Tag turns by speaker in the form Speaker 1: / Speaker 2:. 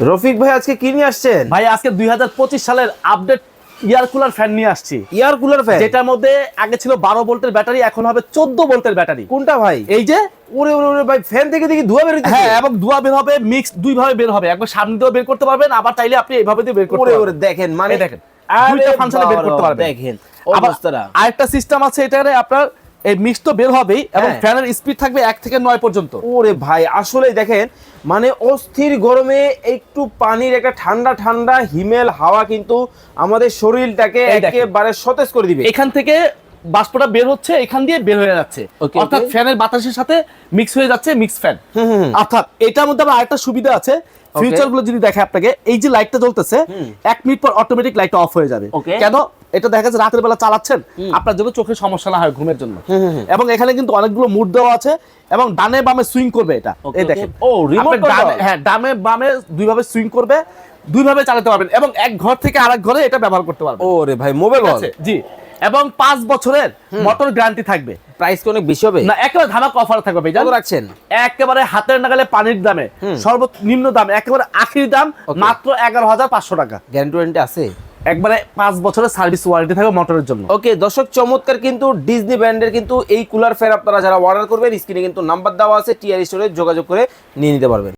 Speaker 1: রফিক ভাই আজকে কি নিয়ে আসছেন?
Speaker 2: ভাই আজকে দুই হাজার পঁচিশ সালের আপডেট ইয়ার কুলার ফ্যান নিয়ে আসছি।
Speaker 1: এয়ার কুলার ফ্যান
Speaker 2: যেটার মধ্যে আগে ছিল বারো ভোল্টের ব্যাটারি এখন হবে চোদ্দ ভোল্টের ব্যাটারি।
Speaker 1: কোনটা ভাই?
Speaker 2: এই যে?
Speaker 1: ওরে ওরে ওরে ভাই ফ্যান থেকে দেখি ধোয়া বেরোচ্ছে।
Speaker 2: হ্যাঁ এবং দুয়া বের হবে মিক্স দুই ভাবে বের হবে। একবার সামনে দিয়েও বের করতে পারবেন আবার চাইলে আপনি এইভাবে দিয়ে বের করতে পারবেন।
Speaker 1: ওরে দেখেন মানে
Speaker 2: দেখেন, দুইটা ফাংশনে বের করতে পারবেন।
Speaker 1: দেখেন
Speaker 2: আবার
Speaker 1: অবস্থাটা।
Speaker 2: আরেকটা সিস্টেম আছে এটারে আপনার এই মিক্স তো বের হবেই এবং। ফ্যানের স্পিড থাকবে এক থেকে নয় পর্যন্ত।
Speaker 1: ওরে ভাই আসলে দেখেন মানে অস্থির গরমে একটু পানির একটা ঠান্ডা ঠান্ডা হিমেল হাওয়া কিন্তু আমাদের শরীরটাকে একেবারে সতেজ করে দিবে।
Speaker 2: এখান থেকে বাষ্পটা বের হচ্ছে এখান দিয়ে বের হয়ে যাচ্ছে। অর্থাৎ ফ্যানের বাতাসের সাথে মিক্স হয়ে যাচ্ছে মিক্স ফ্যান। অর্থাৎ এটার মধ্যে আবার আরেকটা সুবিধা আছে। ফিউচারগুলো যদি দেখে আপনাকে এই যে লাইটটা জ্বলতেছে এক মিনিট পর অটোমেটিক লাইটটা অফ হয়ে যাবে। কেন? এটা দেখা যাচ্ছে রাতের বেলা চালাচ্ছেন আপনার জন্য চোখের সমস্যা না হয় ঘুমের জন্য। এবং এখানে কিন্তু অনেকগুলো মুড দেওয়া আছে এবং ডানে বামে সুইং করবে এটা। এই দেখেন।
Speaker 1: ও,
Speaker 2: ডানে- হ্যাঁ ডানে বামে দুইভাবে সুইং করবে দুইভাবে চালাতে পারবেন এবং এক ঘর থেকে আরেক ঘরে এটা ব্যবহার করতে পারবেন।
Speaker 1: ওরে ভাই মোবাইল
Speaker 2: আছে? জি। এবং পাঁচ বছরের মোটর গ্যারান্টি থাকবে।
Speaker 1: প্রাইস কি অনেক বেশি হবে?
Speaker 2: না একেবারে ধামাক অফার থাকবে। ভাই জানেন?
Speaker 1: রাখছেন?
Speaker 2: একেবারে হাতের নাগালে পানির দামে। সর্বনিম্ন দাম একেবারে আখির দাম মাত্র এগারো হাজার পাঁচশো টাকা।
Speaker 1: গ্যারান্টি ওয়ারেন্টি আছে?
Speaker 2: একবারে পাঁচ বছরের সার্ভিস ওয়ারেন্টি থাকবে মোটরের জন্য।
Speaker 1: ওকে দর্শক চমৎকার কিন্তু ডিজনি ব্র্যান্ডের কিন্তু এই কুলার ফ্যান আপনারা যারা অর্ডার করবেন স্ক্রিনে কিন্তু নাম্বার দেওয়া আছে টিআর স্টোরে যোগাযোগ করে নিয়ে নিতে পারবেন।